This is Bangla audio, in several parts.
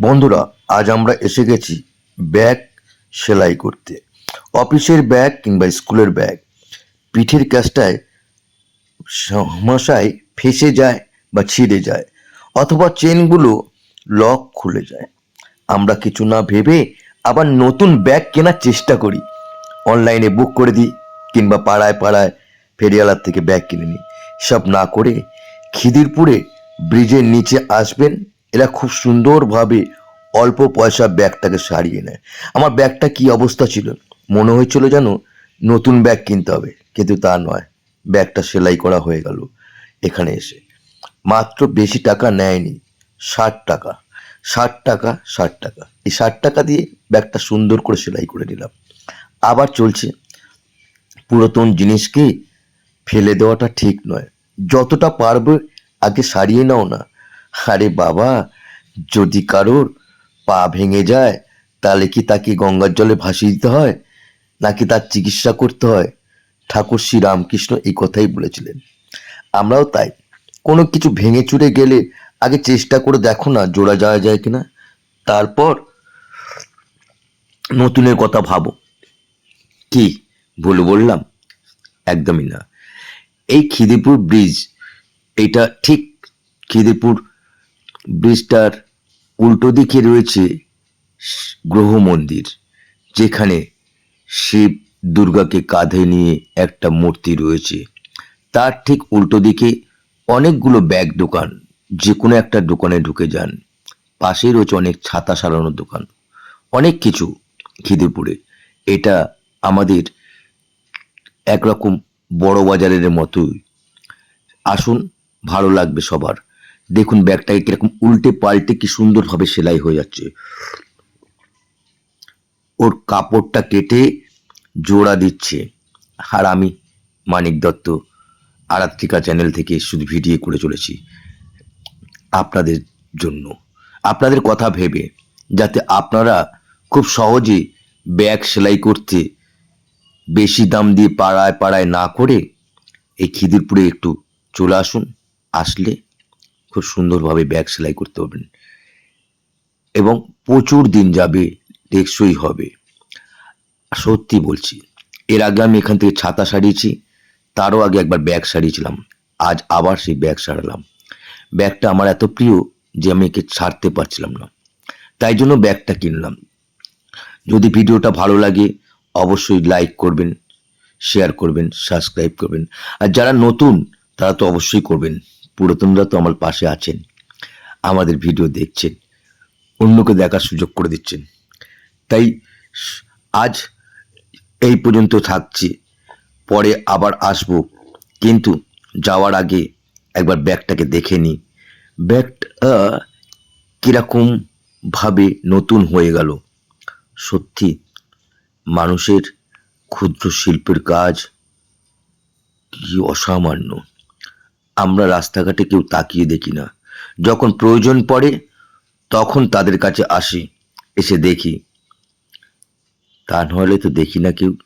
বন্ধুরা, আজ আমরা এসে গেছি ব্যাগ সেলাই করতে। অফিসের ব্যাগ কিংবা স্কুলের ব্যাগ। পিঠের কাজটায় সমস্যায় ফেসে যায় বা ছিঁড়ে যায়, অথবা চেনগুলো লক খুলে যায়। আমরা কিছু না ভেবে আবার নতুন ব্যাগ কেনার চেষ্টা করি। অনলাইনে বুক করে দিই কিংবা পাড়ায় পাড়ায় ফেরিয়ালার থেকে ব্যাগ কিনে নিই। সব না করে খিদিরপুরে ব্রিজের নিচে আসবেন এরা খুব সুন্দরভাবে অল্প পয়সা ব্যাগটাকে সারিয়ে নেয়। আমার ব্যাগটা কি অবস্থা ছিল? মনে হয়েছিল যেন নতুন ব্যাগ কিনতে হবে, কিন্তু তা নয়। ব্যাগটা সেলাই করা হয়ে গেল এখানে এসে। মাত্র বেশি টাকা নেয়নি, ষাট টাকা। ষাট টাকা ষাট টাকা। এই ষাট টাকা দিয়ে ব্যাগটা সুন্দর করে সেলাই করে নিলাম। আবার চলছে। পুরাতন জিনিসকে ফেলে দেওয়াটা ঠিক নয়। যতটা পারবে আগে সারিয়ে নাও না। আরে বাবা, যদি কারোর পা ভেঙে যায়, তাহলে কি তাকে গঙ্গার জলে ভাসিয়ে দিতে হয়? নাকি তার চিকিৎসা করতে হয়? ঠাকুর শ্রী রামকৃষ্ণ এই কথাই বলেছিলেন। আমরাও তাই। কোনো কিছু ভেঙে চুরে গেলে আগে চেষ্টা করে দেখো না, জোড়া যাওয়া যায় কিনা। তারপর নতুনের কথা ভাবো। কি, ভুল বললাম? একদমই না। এই খিদিপুর ব্রিজ, এটা ঠিক খিদিপুর ব্রিজটার উল্টো দিকে রয়েছে গ্রহ মন্দির, যেখানে শিব দুর্গাকে কাঁধে নিয়ে একটা মূর্তি রয়েছে। তার ঠিক উল্টো দিকে অনেকগুলো ব্যাগ দোকান, যে কোনো একটা দোকানে ঢুকে যান। পাশেই রয়েছে অনেক ছাতা সারানোর দোকান, অনেক কিছু খিদিরপুরে। এটা আমাদের একরকম বড় বাজারের মতোই। আসুন, ভালো লাগবে সবার। দেখুন ব্যাগটাকে কীরকম উল্টে পাল্টে কি সুন্দরভাবে সেলাই হয়ে যাচ্ছে। ওর কাপড়টা কেটে জোড়া দিচ্ছে। আর আমি মানিক দত্ত, আরাত্রিকা চ্যানেল থেকে শুধু ভিডিও করে চলেছি আপনাদের জন্য। আপনাদের কথা ভেবে, যাতে আপনারা খুব সহজে ব্যাগ সেলাই করতে বেশি দাম দিয়ে পাড়ায় পাড়ায় না করে এই খিদিরপুরে একটু চলে আসুন, আসলে খুব সুন্দরভাবে ব্যাগ সেলাই করতে পারবেন। এবং প্রচুর দিন যাবে, টেকসই হবে। সত্যি বলছি, এর আগে আমি এখান থেকে ছাতা সারিয়েছি, তারও আগে একবার ব্যাগ সারিয়েছিলাম। আজ আবার সেই ব্যাগ সারালাম। ব্যাগটা আমার এত প্রিয় যে আমি একে ছাড়তে পারছিলাম না। তাই জন্য ব্যাগটা কিনলাম। যদি ভিডিওটা ভালো লাগে, অবশ্যই লাইক করবেন, শেয়ার করবেন, সাবস্ক্রাইব করবেন। আর যারা নতুন, তারা তো অবশ্যই করবেন। পুরাতনরা তো আমার পাশে আছেন, আমাদের ভিডিও দেখছেন, অন্যকে দেখার সুযোগ করে দিচ্ছেন। তাই আজ এই পর্যন্ত থাকছি, পরে আবার আসব, কিন্তু যাওয়ার আগে একবার ব্যাগটাকে দেখে নিই। ব্যাগটা কীরকম ভাবে নতুন হয়ে গেল। সত্যি, মানুষের ক্ষুদ্র শিল্পের কাজ কি অসামান্য। আমরা রাস্তাঘাটে কেউ তাকিয়ে দেখি না। যখন প্রয়োজন পড়ে, তখন তাদের কাছে আসি, এসে দেখি। তা নাহলে তো দেখি না কেউ।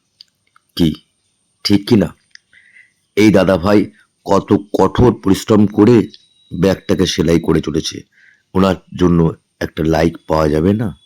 কি? ঠিক কি না? এই দাদা ভাই কত কঠোর পরিশ্রম করে ব্যাগটাকে সেলাই করে চলেছে। ওনার জন্য একটা লাইক পাওয়া যাবে না?